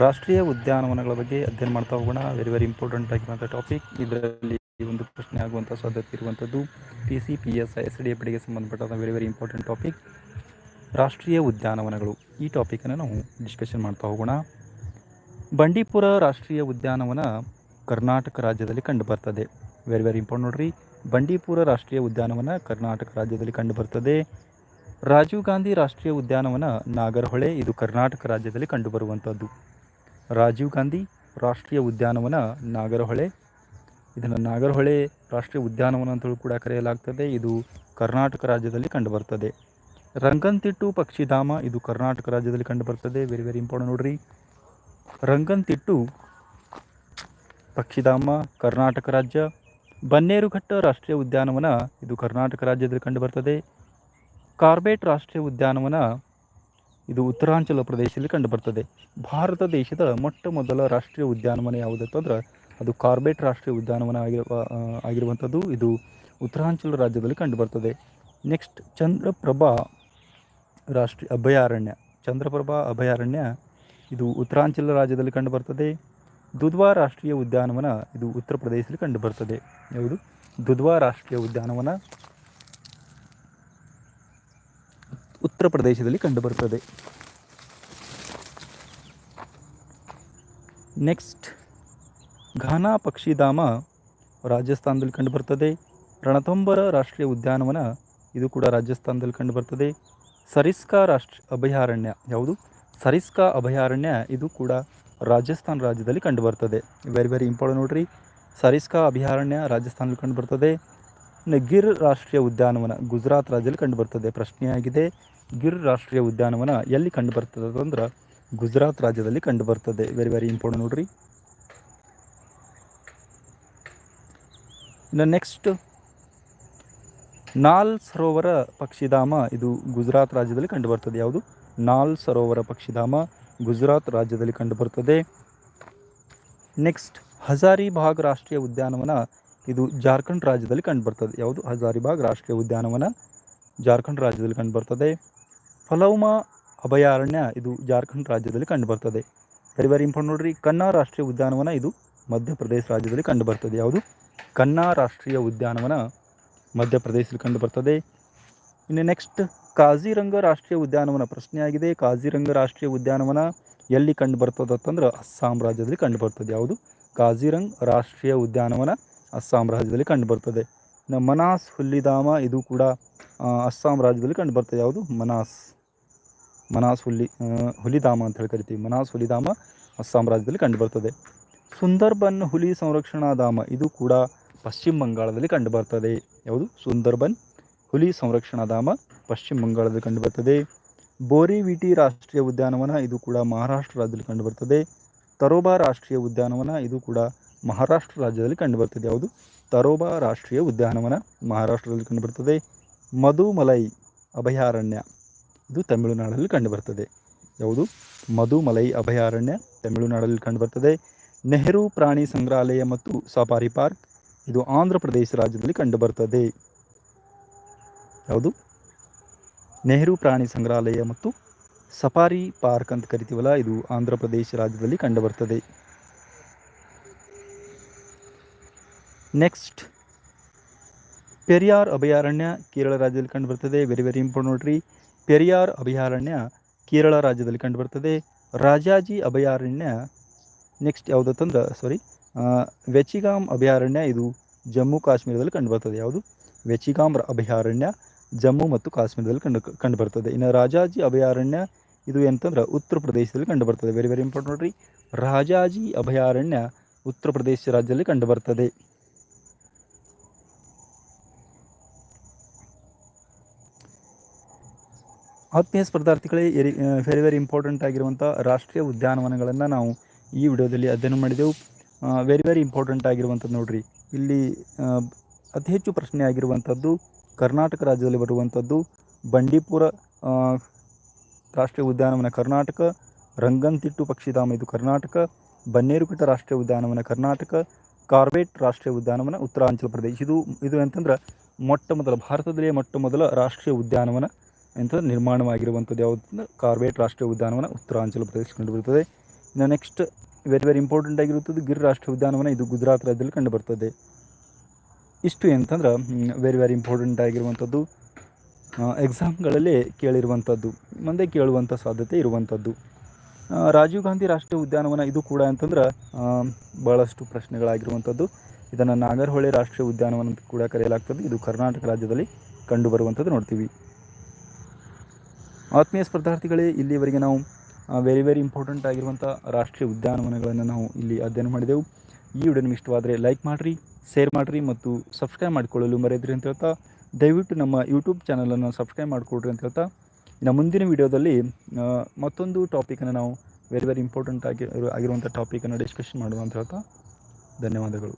ರಾಷ್ಟ್ರೀಯ ಉದ್ಯಾನವನಗಳ ಬಗ್ಗೆ ಅಧ್ಯಯನ ಮಾಡ್ತಾ ಹೋಗೋಣ. ವೆರಿ ವೆರಿ ಇಂಪಾರ್ಟೆಂಟ್ ಆಗಿರುವಂಥ ಟಾಪಿಕ್ ಇದರಲ್ಲಿ ಒಂದು ಪ್ರಶ್ನೆ ಆಗುವಂಥ ಸಾಧ್ಯತೆ ಇರುವಂಥದ್ದು P C P S S D F ಡಿಗೆ ಸಂಬಂಧಪಟ್ಟಂಥ ವೆರಿ ವೆರಿ ಇಂಪಾರ್ಟೆಂಟ್ ಟಾಪಿಕ್ ರಾಷ್ಟ್ರೀಯ ಉದ್ಯಾನವನಗಳು. ಈ ಟಾಪಿಕನ್ನು ನಾವು ಡಿಸ್ಕಷನ್ ಮಾಡ್ತಾ ಹೋಗೋಣ. ಬಂಡೀಪುರ ರಾಷ್ಟ್ರೀಯ ಉದ್ಯಾನವನ ಕರ್ನಾಟಕ ರಾಜ್ಯದಲ್ಲಿ ಕಂಡುಬರ್ತದೆ ವೆರಿ ವೆರಿ ಇಂಪಾರ್ಟೆಂಟ್ ನೋಡ್ರಿ. ಬಂಡೀಪುರ ರಾಷ್ಟ್ರೀಯ ಉದ್ಯಾನವನ ಕರ್ನಾಟಕ ರಾಜ್ಯದಲ್ಲಿ ಕಂಡುಬರ್ತದೆ ರಾಜೀವ್ ಗಾಂಧಿ ರಾಷ್ಟ್ರೀಯ ಉದ್ಯಾನವನ ನಾಗರಹೊಳೆ, ಇದು ಕರ್ನಾಟಕ ರಾಜ್ಯದಲ್ಲಿ ಕಂಡುಬರುವಂಥದ್ದು ರಾಜೀವ್ ಗಾಂಧಿ ರಾಷ್ಟ್ರೀಯ ಉದ್ಯಾನವನ ನಾಗರಹೊಳೆ. ಇದನ್ನು ನಾಗರಹೊಳೆ ರಾಷ್ಟ್ರೀಯ ಉದ್ಯಾನವನ ಅಂತಲೂ ಕೂಡ ಕರೆಯಲಾಗ್ತದೆ. ಇದು ಕರ್ನಾಟಕ ರಾಜ್ಯದಲ್ಲಿ ಕಂಡುಬರ್ತದೆ. ರಂಗಂತಿಟ್ಟು ಪಕ್ಷಿಧಾಮ, ಇದು ಕರ್ನಾಟಕ ರಾಜ್ಯದಲ್ಲಿ ಕಂಡುಬರ್ತದೆ. ವೆರಿ ವೆರಿ ಇಂಪಾರ್ಟೆಂಟ್ ನೋಡ್ರಿ. ರಂಗಂತಿಟ್ಟು ಪಕ್ಷಿಧಾಮ, ಕರ್ನಾಟಕ ರಾಜ್ಯ. ಬನ್ನೇರುಘಟ್ಟ ರಾಷ್ಟ್ರೀಯ ಉದ್ಯಾನವನ, ಇದು ಕರ್ನಾಟಕ ರಾಜ್ಯದಲ್ಲಿ ಕಂಡುಬರ್ತದೆ. ಕಾರ್ಬೇಟ್ ರಾಷ್ಟ್ರೀಯ ಉದ್ಯಾನವನ ಇದು ಉತ್ತರಾಂಚಲ ಪ್ರದೇಶದಲ್ಲಿ ಕಂಡುಬರ್ತದೆ. ಭಾರತ ದೇಶದ ಮೊಟ್ಟ ಮೊದಲ ರಾಷ್ಟ್ರೀಯ ಉದ್ಯಾನವನ ಯಾವುದಂತಂದ್ರೆ ಅದು ಕಾರ್ಬೆಟ್ ರಾಷ್ಟ್ರೀಯ ಉದ್ಯಾನವನ ಆಗಿರುವ ಆಗಿರುವಂಥದ್ದು ಇದು ಉತ್ತರಾಂಚಲ ರಾಜ್ಯದಲ್ಲಿ ಕಂಡುಬರ್ತದೆ. ನೆಕ್ಸ್ಟ್ ಚಂದ್ರಪ್ರಭಾ ರಾಷ್ಟ್ರೀಯ ಅಭಯಾರಣ್ಯ. ಚಂದ್ರಪ್ರಭಾ ಅಭಯಾರಣ್ಯ ಇದು ಉತ್ತರಾಂಚಲ ರಾಜ್ಯದಲ್ಲಿ ಕಂಡುಬರ್ತದೆ. ದುಧ್ವಾ ರಾಷ್ಟ್ರೀಯ ಉದ್ಯಾನವನ ಇದು ಉತ್ತರ ಪ್ರದೇಶದಲ್ಲಿ ಕಂಡುಬರ್ತದೆ. ಯಾವುದು ದುಧ್ವಾ ರಾಷ್ಟ್ರೀಯ ಉದ್ಯಾನವನ ಉತ್ತರ ಪ್ರದೇಶದಲ್ಲಿ ಕಂಡುಬರುತ್ತದೆ. ನೆಕ್ಸ್ಟ್ ಘಾನಾ ಪಕ್ಷಿಧಾಮ ರಾಜಸ್ಥಾನದಲ್ಲಿ ಕಂಡುಬರ್ತದೆ ರಣತಂಬರ ರಾಷ್ಟ್ರೀಯ ಉದ್ಯಾನವನ, ಇದು ಕೂಡ ರಾಜಸ್ಥಾನದಲ್ಲಿ ಕಂಡುಬರ್ತದೆ ಸರಿಸ್ಕಾ ರಾಷ್ಟ್ರ ಅಭಯಾರಣ್ಯ, ಯಾವುದು? ಸರಿಸ್ಕಾ ಅಭಯಾರಣ್ಯ, ಇದು ಕೂಡ ರಾಜಸ್ಥಾನ ರಾಜ್ಯದಲ್ಲಿ ಕಂಡುಬರ್ತದೆ ವೆರಿ ವೆರಿ ಇಂಪಾರ್ಟೆಂಟ್ ನೋಡ್ರಿ. ಸರಿಸ್ಕಾ ಅಭಯಾರಣ್ಯ ರಾಜಸ್ಥಾನದಲ್ಲಿ ಕಂಡುಬರ್ತದೆ ಗಿರ್ ರಾಷ್ಟ್ರೀಯ ಉದ್ಯಾನವನ, ಗುಜರಾತ್ ರಾಜ್ಯದಲ್ಲಿ ಕಂಡುಬರ್ತದೆ ಪ್ರಶ್ನೆಯಾಗಿದೆ. ಗಿರ್ ರಾಷ್ಟ್ರೀಯ ಉದ್ಯಾನವನ ಎಲ್ಲಿ ಕಂಡು ಬರ್ತದೆ ಅಂದ್ರೆ ಗುಜರಾತ್ ರಾಜ್ಯದಲ್ಲಿ ಕಂಡುಬರ್ತದೆ. ವೆರಿ ವೆರಿ ಇಂಪಾರ್ಟೆಂಟ್ ನೋಡ್ರಿ. ಇನ್ನು ನೆಕ್ಸ್ಟ್ ನಾಲ್ ಸರೋವರ ಪಕ್ಷಿಧಾಮ ಇದು ಗುಜರಾತ್ ರಾಜ್ಯದಲ್ಲಿ ಕಂಡುಬರ್ತದೆ. ಯಾವುದು? ನಾಲ್ ಸರೋವರ ಪಕ್ಷಿಧಾಮ ಗುಜರಾತ್ ರಾಜ್ಯದಲ್ಲಿ ಕಂಡುಬರ್ತದೆ. ನೆಕ್ಸ್ಟ್ ಹಜಾರಿಬಾಗ್ ರಾಷ್ಟ್ರೀಯ ಉದ್ಯಾನವನ ಇದು ಜಾರ್ಖಂಡ್ ರಾಜ್ಯದಲ್ಲಿ ಕಂಡು ಬರ್ತದೆ ಯಾವುದು ಹಜಾರಿಬಾಗ್ ರಾಷ್ಟ್ರೀಯ ಉದ್ಯಾನವನ ಜಾರ್ಖಂಡ್ ರಾಜ್ಯದಲ್ಲಿ ಕಂಡುಬರ್ತದೆ. ಫಲೌಮಾ ಅಭಯಾರಣ್ಯ ಇದು ಜಾರ್ಖಂಡ್ ರಾಜ್ಯದಲ್ಲಿ ಕಂಡುಬರ್ತದೆ. ವೆರಿ ವೆರಿ ಇಂಪಾರ್ಟೆಂಟ್ ನೋಡ್ರಿ ಕನ್ನಾ ರಾಷ್ಟ್ರೀಯ ಉದ್ಯಾನವನ ಇದು ಮಧ್ಯಪ್ರದೇಶ ರಾಜ್ಯದಲ್ಲಿ ಕಂಡುಬರ್ತದೆ. ಯಾವುದು? ಕನ್ನಾ ರಾಷ್ಟ್ರೀಯ ಉದ್ಯಾನವನ ಮಧ್ಯಪ್ರದೇಶದಲ್ಲಿ ಕಂಡುಬರ್ತದೆ. ಇನ್ನು ನೆಕ್ಸ್ಟ್ ಕಾಜಿರಂಗ ರಾಷ್ಟ್ರೀಯ ಉದ್ಯಾನವನ ಪ್ರಶ್ನೆಯಾಗಿದೆ. ಕಾಜಿರಂಗ ರಾಷ್ಟ್ರೀಯ ಉದ್ಯಾನವನ ಎಲ್ಲಿ ಕಂಡುಬರ್ತದೆ ಅಂತಂದ್ರೆ ಅಸ್ಸಾಂ ರಾಜ್ಯದಲ್ಲಿ ಕಂಡುಬರ್ತದೆ. ಯಾವುದು? ಕಾಜಿರಂಗ್ ರಾಷ್ಟ್ರೀಯ ಉದ್ಯಾನವನ ಅಸ್ಸಾಂ ರಾಜ್ಯದಲ್ಲಿ ಕಂಡುಬರ್ತದೆ. ಇನ್ನು ಮನಾಸ್ ಹುಲ್ಲಿಧಾಮ ಇದು ಕೂಡ ಅಸ್ಸಾಂ ರಾಜ್ಯದಲ್ಲಿ ಕಂಡುಬರ್ತದೆ. ಯಾವುದು? ಮನಾಸ್. ಮನಾಸ್ ಹುಲಿ ಹುಲಿಧಾಮ ಅಂತ ಹೇಳಿ ಕರಿತೀವಿ. ಮನಾಸ್ ಹುಲಿಧಾಮ ಅಸ್ಸಾಂ ರಾಜ್ಯದಲ್ಲಿ ಕಂಡುಬರ್ತದೆ. ಸುಂದರ್ಬನ್ ಹುಲಿ ಸಂರಕ್ಷಣಾ ಧಾಮ, ಇದು ಕೂಡ ಪಶ್ಚಿಮ ಬಂಗಾಳದಲ್ಲಿ ಕಂಡುಬರ್ತದೆ. ಯಾವುದು? ಸುಂದರ್ಬನ್ ಹುಲಿ ಸಂರಕ್ಷಣಾ ಧಾಮ, ಪಶ್ಚಿಮ ಬಂಗಾಳದಲ್ಲಿ ಕಂಡುಬರ್ತದೆ. ಬೋರಿವಿಟಿ ರಾಷ್ಟ್ರೀಯ ಉದ್ಯಾನವನ, ಇದು ಕೂಡ ಮಹಾರಾಷ್ಟ್ರ ರಾಜ್ಯದಲ್ಲಿ ಕಂಡುಬರ್ತದೆ. ತರೋಬಾ ರಾಷ್ಟ್ರೀಯ ಉದ್ಯಾನವನ, ಇದು ಕೂಡ ಮಹಾರಾಷ್ಟ್ರ ರಾಜ್ಯದಲ್ಲಿ ಕಂಡುಬರ್ತದೆ. ಯಾವುದು? ತರೋಬಾ ರಾಷ್ಟ್ರೀಯ ಉದ್ಯಾನವನ ಮಹಾರಾಷ್ಟ್ರದಲ್ಲಿ ಕಂಡುಬರ್ತದೆ. ಮಧುಮಲೈ ಅಭಯಾರಣ್ಯ ಇದು ತಮಿಳುನಾಡಲ್ಲಿ ಕಂಡುಬರ್ತದೆ. ಯಾವುದು? ಮಧುಮಲೈ ಅಭಯಾರಣ್ಯ ತಮಿಳುನಾಡಲ್ಲಿ ಕಂಡುಬರ್ತದೆ. ನೆಹರು ಪ್ರಾಣಿ ಸಂಗ್ರಹಾಲಯ ಮತ್ತು ಸಫಾರಿ ಪಾರ್ಕ್ ಇದು ಆಂಧ್ರ ಪ್ರದೇಶ ರಾಜ್ಯದಲ್ಲಿ ಕಂಡುಬರ್ತದೆ. ಯಾವುದು? ನೆಹರು ಪ್ರಾಣಿ ಸಂಗ್ರಹಾಲಯ ಮತ್ತು ಸಫಾರಿ ಪಾರ್ಕ್ ಅಂತ ಕರಿತೀವಲ್ಲ, ಇದು ಆಂಧ್ರ ಪ್ರದೇಶ ರಾಜ್ಯದಲ್ಲಿ ಕಂಡುಬರ್ತದೆ. ನೆಕ್ಸ್ಟ್, ಪೆರಿಯಾರ್ ಅಭಯಾರಣ್ಯ ಕೇರಳ ರಾಜ್ಯದಲ್ಲಿ ಕಂಡುಬರ್ತದೆ. ವೆರಿ ವೆರಿ ಇಂಪಾರ್ಟೆಂಟ್ ನೋಡ್ರಿ ಪೆರಿಯಾರ್ ಅಭಯಾರಣ್ಯ ಕೇರಳ ರಾಜ್ಯದಲ್ಲಿ ಕಂಡುಬರ್ತದೆ. ರಾಜಾಜಿ ಅಭಯಾರಣ್ಯ ನೆಕ್ಸ್ಟ್ ಯಾವುದಂತಂದ್ರೆ ಸಾರಿ ವೆಚಿಗಾಮ್ ಅಭಯಾರಣ್ಯ ಇದು ಜಮ್ಮು ಕಾಶ್ಮೀರದಲ್ಲಿ ಕಂಡುಬರ್ತದೆ. ಯಾವುದು? ವೆಚಿಗಾಮ್ ಅಭಯಾರಣ್ಯ ಜಮ್ಮು ಮತ್ತು ಕಾಶ್ಮೀರದಲ್ಲಿ ಕಂಡು, ಕಂಡುಬರ್ತದೆ. ಇನ್ನು ರಾಜಾಜಿ ಅಭಯಾರಣ್ಯ ಇದು ಎಂತಂದ್ರೆ ಉತ್ತರ ಪ್ರದೇಶದಲ್ಲಿ ಕಂಡುಬರ್ತದೆ. ವೆರಿ ವೆರಿ ಇಂಪಾರ್ಟೆಂಟ್ ನೋಡ್ರಿ. ರಾಜಾಜಿ ಅಭಯಾರಣ್ಯ ಉತ್ತರ ಪ್ರದೇಶ ರಾಜ್ಯದಲ್ಲಿ ಕಂಡುಬರ್ತದೆ. ಆತ್ಮೀಯ ಸ್ಪರ್ಧಾರ್ಥಿಗಳೇ, ಎರಿ ವೆರಿ ವೆರಿ ಇಂಪಾರ್ಟೆಂಟ್ ಆಗಿರುವಂಥ ರಾಷ್ಟ್ರೀಯ ಉದ್ಯಾನವನಗಳನ್ನು ನಾವು ಈ ವಿಡಿಯೋದಲ್ಲಿ ಅಧ್ಯಯನ ಮಾಡಿದೆವು. ವೆರಿ ವೆರಿ ಇಂಪಾರ್ಟೆಂಟ್ ಆಗಿರುವಂಥದ್ದು ನೋಡ್ರಿ. ಇಲ್ಲಿ ಅತಿ ಹೆಚ್ಚು ಪ್ರಶ್ನೆ ಆಗಿರುವಂಥದ್ದು ಕರ್ನಾಟಕ ರಾಜ್ಯದಲ್ಲಿ ಬರುವಂಥದ್ದು ಬಂಡೀಪುರ ರಾಷ್ಟ್ರೀಯ ಉದ್ಯಾನವನ ಕರ್ನಾಟಕ ರಂಗಂತಿಟ್ಟು ಪಕ್ಷಿಧಾಮ ಇದು ಕರ್ನಾಟಕ, ಬನ್ನೇರುಘಟ್ಟ ರಾಷ್ಟ್ರೀಯ ಉದ್ಯಾನವನ ಕರ್ನಾಟಕ ಕಾರ್ಬೇಟ್ ರಾಷ್ಟ್ರೀಯ ಉದ್ಯಾನವನ ಉತ್ತರಾಂಚಲ ಪ್ರದೇಶ. ಇದು ಇದು ಅಂತಂದ್ರೆ ಮೊಟ್ಟ ಮೊದಲ ಭಾರತದಲ್ಲಿಯೇ ಮೊಟ್ಟ ಮೊದಲ ರಾಷ್ಟ್ರೀಯ ಉದ್ಯಾನವನ ಅಂತ ನಿರ್ಮಾಣವಾಗಿರುವಂಥದ್ದು ಯಾವುದು? ಕಾರ್ಬೇಟ್ ರಾಷ್ಟ್ರೀಯ ಉದ್ಯಾನವನ ಉತ್ತರಾಂಚಲ ಪ್ರದೇಶ ಕಂಡುಬರುತ್ತದೆ. ಇನ್ನು ನೆಕ್ಸ್ಟ್ ವೆರಿ ವೆರಿ ಇಂಪಾರ್ಟೆಂಟ್ ಆಗಿರುತ್ತದೆ ಗಿರ್ ರಾಷ್ಟ್ರೀಯ ಉದ್ಯಾನವನ, ಇದು ಗುಜರಾತ್ ರಾಜ್ಯದಲ್ಲಿ ಕಂಡುಬರ್ತದೆ. ಇಷ್ಟು ಎಂತಂದ್ರೆ ವೆರಿ ವೆರಿ ಇಂಪಾರ್ಟೆಂಟ್ ಆಗಿರುವಂಥದ್ದು. ಎಕ್ಸಾಮ್ಗಳಲ್ಲಿ ಕೇಳಿರುವಂಥದ್ದು, ಮುಂದೆ ಕೇಳುವಂಥ ಸಾಧ್ಯತೆ ಇರುವಂಥದ್ದು. ರಾಜೀವ್ ಗಾಂಧಿ ರಾಷ್ಟ್ರೀಯ ಉದ್ಯಾನವನ ಇದು ಕೂಡ ಅಂತಂದ್ರೆ ಭಾಳಷ್ಟು ಪ್ರಶ್ನೆಗಳಾಗಿರುವಂಥದ್ದು. ಇದನ್ನು ನಾಗರಹೊಳೆ ರಾಷ್ಟ್ರೀಯ ಉದ್ಯಾನವನ ಅಂತ ಕೂಡ ಕರೆಯಲಾಗ್ತದೆ. ಇದು ಕರ್ನಾಟಕ ರಾಜ್ಯದಲ್ಲಿ ಕಂಡುಬರುವಂಥದ್ದು ನೋಡ್ತೀವಿ. ಆತ್ಮೀಯ ಸ್ಪರ್ಧಾರ್ಥಿಗಳೇ, ಇಲ್ಲಿವರೆಗೆ ನಾವು ವೆರಿ ವೆರಿ ಇಂಪಾರ್ಟೆಂಟ್ ಆಗಿರುವಂಥ ರಾಷ್ಟ್ರೀಯ ಉದ್ಯಾನವನಗಳನ್ನು ನಾವು ಇಲ್ಲಿ ಅಧ್ಯಯನ ಮಾಡಿದೆವು. ಈ ವಿಡಿಯೋ ನಿಮ್ಗೆ ಇಷ್ಟವಾದರೆ ಲೈಕ್ ಮಾಡಿರಿ ಶೇರ್ ಮಾಡಿರಿ ಮತ್ತು ಸಬ್ಸ್ಕ್ರೈಬ್ ಮಾಡಿಕೊಳ್ಳಲು ಮರೆಯದ್ರಿ ಅಂತ ಹೇಳ್ತಾ, ದಯವಿಟ್ಟು ನಮ್ಮ ಯೂಟ್ಯೂಬ್ ಚಾನಲನ್ನು ಸಬ್ಸ್ಕ್ರೈಬ್ ಮಾಡಿಕೊಡ್ರಿ ಅಂತ ಹೇಳ್ತಾ, ಇನ್ನು ಮುಂದಿನ ವಿಡಿಯೋದಲ್ಲಿ ಮತ್ತೊಂದು ಟಾಪಿಕನ್ನು ನಾವು ವೆರಿ ವೆರಿ ಇಂಪಾರ್ಟೆಂಟ್ ಆಗಿ ಆಗಿರುವಂಥ ಟಾಪಿಕನ್ನು ಡಿಸ್ಕಷನ್ ಮಾಡುವ ಅಂತ ಹೇಳ್ತಾ, ಧನ್ಯವಾದಗಳು.